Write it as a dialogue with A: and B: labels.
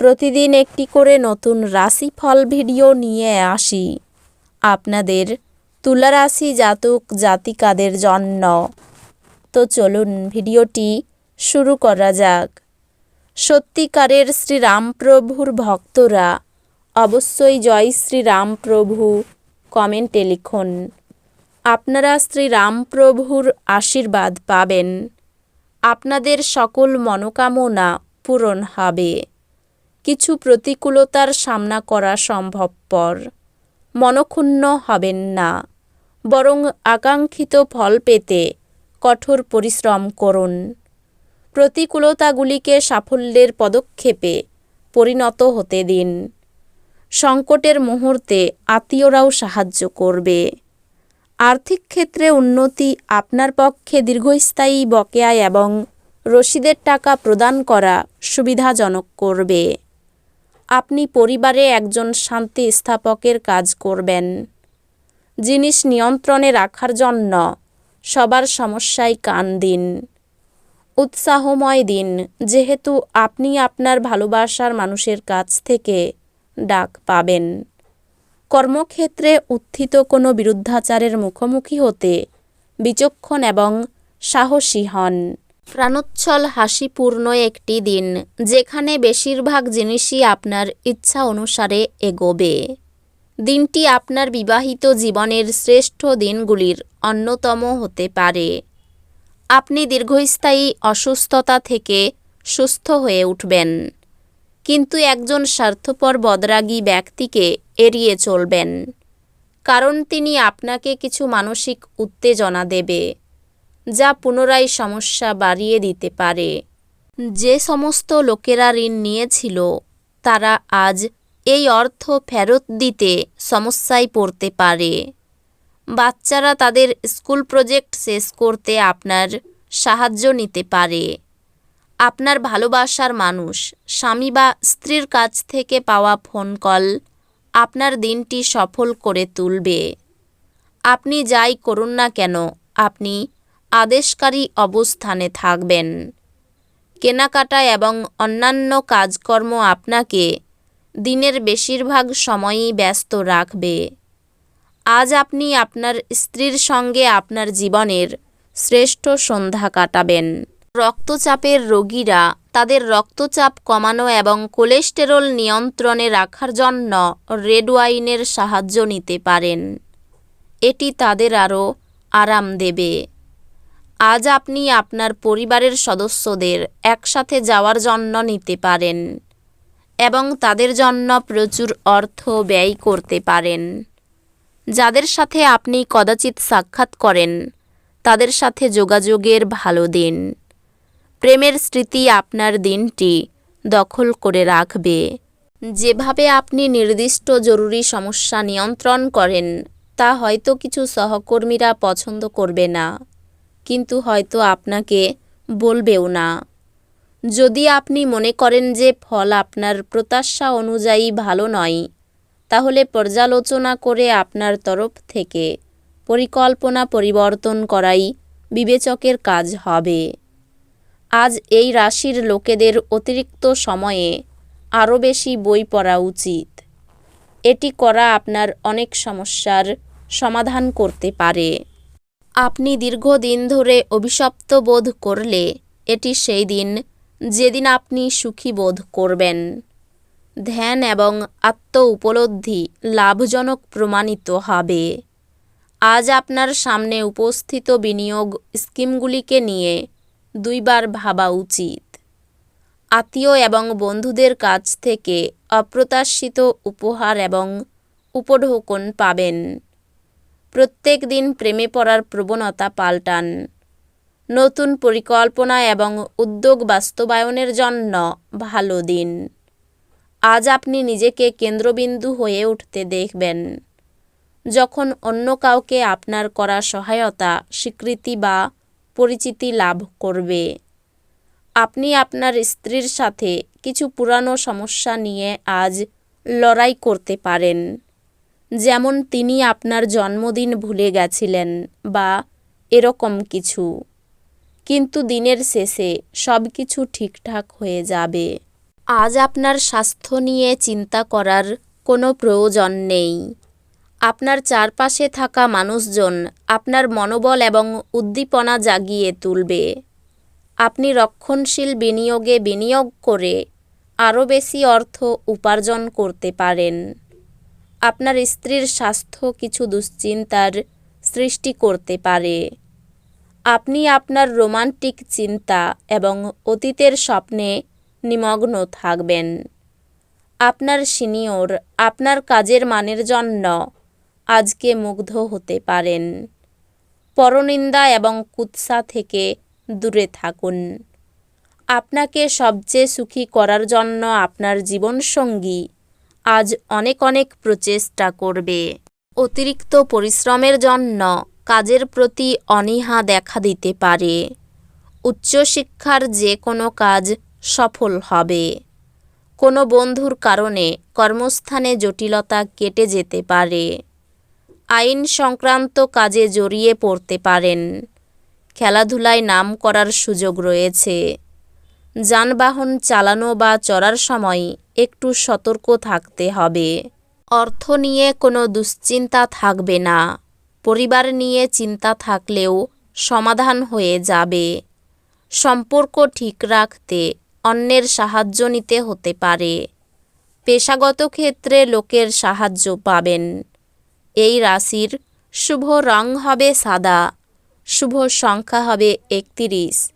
A: প্রতিদিন একটি করে নতুন রাশিফল ভিডিও নিয়ে আসি। আপনাদের তুলারাশি জাতক জাতিকাদের জন্য। তো চলুন ভিডিওটি শুরু করা যাক। সত্যিকারের শ্রীরামপ্রভুর ভক্তরা অবশ্যই জয় শ্রীরামপ্রভু কমেন্টে লিখুন। আপনারা শ্রীরামপ্রভুর আশীর্বাদ পাবেন। আপনাদের সকল মনোকামনা পূরণ হবে। কিছু প্রতিকূলতার সামনা করা সম্ভবপর। মনক্ষুণ্ণ হবেন না। বরং আকাঙ্ক্ষিত ফল পেতে কঠোর পরিশ্রম করুন। প্রতিকূলতাগুলিকে সাফল্যের পদক্ষেপে পরিণত হতে দিন। সংকটের মুহূর্তে আত্মীয়রাও সাহায্য করবে। আর্থিক ক্ষেত্রে উন্নতি আপনার পক্ষে দীর্ঘস্থায়ী বকেয়া এবং রসিদের টাকা প্রদান করা সুবিধাজনক করবে। আপনি পরিবারে একজন শান্তি স্থাপকের কাজ করবেন। জিনিস নিয়ন্ত্রণে রাখার জন্য সবার সমস্যায় কান দিন। উৎসাহময় দিন, যেহেতু আপনি আপনার ভালোবাসার মানুষের কাছ থেকে ডাক পাবেন। কর্মক্ষেত্রে উত্থিত কোনো বিরুদ্ধাচারের মুখোমুখি হতে বিচক্ষণ এবং সাহসী হন। প্রাণোচ্ছল হাসিপূর্ণ একটি দিন, যেখানে বেশিরভাগ জিনিসই আপনার ইচ্ছা অনুসারে এগোবে। দিনটি আপনার বিবাহিত জীবনের শ্রেষ্ঠ দিনগুলির অন্যতম হতে পারে। আপনি দীর্ঘস্থায়ী অসুস্থতা থেকে সুস্থ হয়ে উঠবেন, কিন্তু একজন স্বার্থপর বদরাগী ব্যক্তিকে এড়িয়ে চলবেন, কারণ তিনি আপনাকে কিছু মানসিক উত্তেজনা দেবে। যা পুনরায় সমস্যা বাড়িয়ে দিতে পারে। যে সমস্ত লোকেরা ঋণ নিয়েছিল, তারা আজ এই অর্থ ফেরত দিতে সমস্যায় পড়তে পারে। বাচ্চারা তাদের স্কুল প্রজেক্ট শেষ করতে আপনার সাহায্য নিতে পারে। আপনার ভালোবাসার মানুষ, স্বামী বা স্ত্রীর কাছ থেকে পাওয়া ফোন কল আপনার দিনটি সফল করে তুলবে। আপনি যাই করুন না কেন, আপনি আদেশকারী অবস্থানে থাকবেন। কেনাকাটা এবং অন্যান্য কাজকর্ম আপনাকে দিনের বেশিরভাগ সময়ই ব্যস্ত রাখবে। আজ আপনি আপনার স্ত্রীর সঙ্গে আপনার জীবনের শ্রেষ্ঠ সন্ধ্যা কাটাবেন। রক্তচাপের রোগীরা তাদের রক্তচাপ কমানো এবং কোলেস্টেরল নিয়ন্ত্রণে রাখার জন্য রেড ওয়াইনের সাহায্য নিতে পারেন। এটি তাদের আরও আরাম দেবে। আজ আপনি আপনার পরিবারের সদস্যদের একসাথে যাওয়ার জন্য নিতে পারেন এবং তাদের জন্য প্রচুর অর্থ ব্যয় করতে পারেন। যাদের সাথে আপনি কদাচিৎ সাক্ষাৎ করেন, তাদের সাথে যোগাযোগের ভালো দিন। প্রেমের স্মৃতি আপনার দিনটি দখল করে রাখবে। যেভাবে আপনি নির্দিষ্ট জরুরি সমস্যা নিয়ন্ত্রণ করেন, তা হয়তো কিছু সহকর্মীরা পছন্দ করবে না। কিন্তু হয়তো আপনাকে বলবেও না। যদি আপনি মনে করেন যে ফল আপনার প্রত্যাশা অনুযায়ী ভালো নয়, তাহলে পর্যালোচনা করে আপনার তরফ থেকে পরিকল্পনা পরিবর্তন করাই বিবেচকের কাজ হবে। আজ এই রাশির লোকেদের অতিরিক্ত সময়ে আরও বেশি বই পড়া উচিত। এটি করা আপনার অনেক সমস্যার সমাধান করতে পারে। আপনি দীর্ঘদিন ধরে অভিশপ্ত বোধ করলে এটি সেই দিন যেদিন আপনি সুখী বোধ করবেন। ধ্যান এবং আত্ম উপলব্ধি লাভজনক প্রমাণিত হবে। আজ আপনার সামনে উপস্থিত বিনিয়োগ স্কিমগুলিকে নিয়ে দুইবার ভাবা উচিত। আত্মীয় এবং বন্ধুদের কাছ থেকে অপ্রত্যাশিত উপহার এবং উপঢৌকন পাবেন। প্রত্যেক দিন প্রেমে পড়ার প্রবণতা পাল্টান। নতুন পরিকল্পনা এবং উদ্যোগ বাস্তবায়নের জন্য ভালো দিন। আজ আপনি নিজেকে কেন্দ্রবিন্দু হয়ে উঠতে দেখবেন। যখন অন্য কাউকে আপনার করা সহায়তা, স্বীকৃতি বা পরিচিতি লাভ করবে। আপনি আপনার স্ত্রীর সাথে কিছু পুরানো সমস্যা নিয়ে আজ লড়াই করতে পারেন। যেমন তিনি আপনার জন্মদিন ভুলে গেছিলেন বা এরকম কিছু। কিন্তু দিনের শেষে সব কিছু ঠিকঠাক হয়ে যাবে। আজ আপনার স্বাস্থ্য নিয়ে চিন্তা করার কোনো প্রয়োজন নেই। আপনার চারপাশে থাকা মানুষজন আপনার মনোবল এবং উদ্দীপনা জাগিয়ে তুলবে। আপনি রক্ষণশীল বিনিয়োগে বিনিয়োগ করে আরও বেশি অর্থ উপার্জন করতে পারেন। আপনার স্ত্রীর স্বাস্থ্য কিছু দুশ্চিন্তার সৃষ্টি করতে পারে। আপনি আপনার রোমান্টিক চিন্তা এবং অতীতের স্বপ্নে নিমগ্ন থাকবেন। আপনার সিনিয়র আপনার কাজের মানের জন্য আজকে মুগ্ধ হতে পারেন। পরনিন্দা এবং কুৎসা থেকে দূরে থাকুন। আপনাকে সবচেয়ে সুখী করার জন্য আপনার জীবনসঙ্গী আজ অনেক অনেক প্রচেষ্টা করবে। অতিরিক্ত পরিশ্রমের জন্য কাজের প্রতি অনীহা দেখা দিতে পারে। উচ্চশিক্ষার যে কোনো কাজ সফল হবে। কোনো বন্ধুর কারণে কর্মস্থানে জটিলতা কেটে যেতে পারে। আইন সংক্রান্ত কাজে জড়িয়ে পড়তে পারেন। খেলাধুলায় নাম করার সুযোগ রয়েছে। যানবাহন চালানো বা চড়ার সময় একটু সতর্ক থাকতে হবে। অর্থ নিয়ে কোনো দুশ্চিন্তা থাকবে না। পরিবার নিয়ে চিন্তা থাকলেও সমাধান হয়ে যাবে। সম্পর্ক ঠিক রাখতে অন্যের সাহায্য নিতে হতে পারে। পেশাগত ক্ষেত্রে লোকের সাহায্য পাবেন। এই রাশির শুভ রং হবে সাদা, শুভ সংখ্যা হবে একতিরিশ।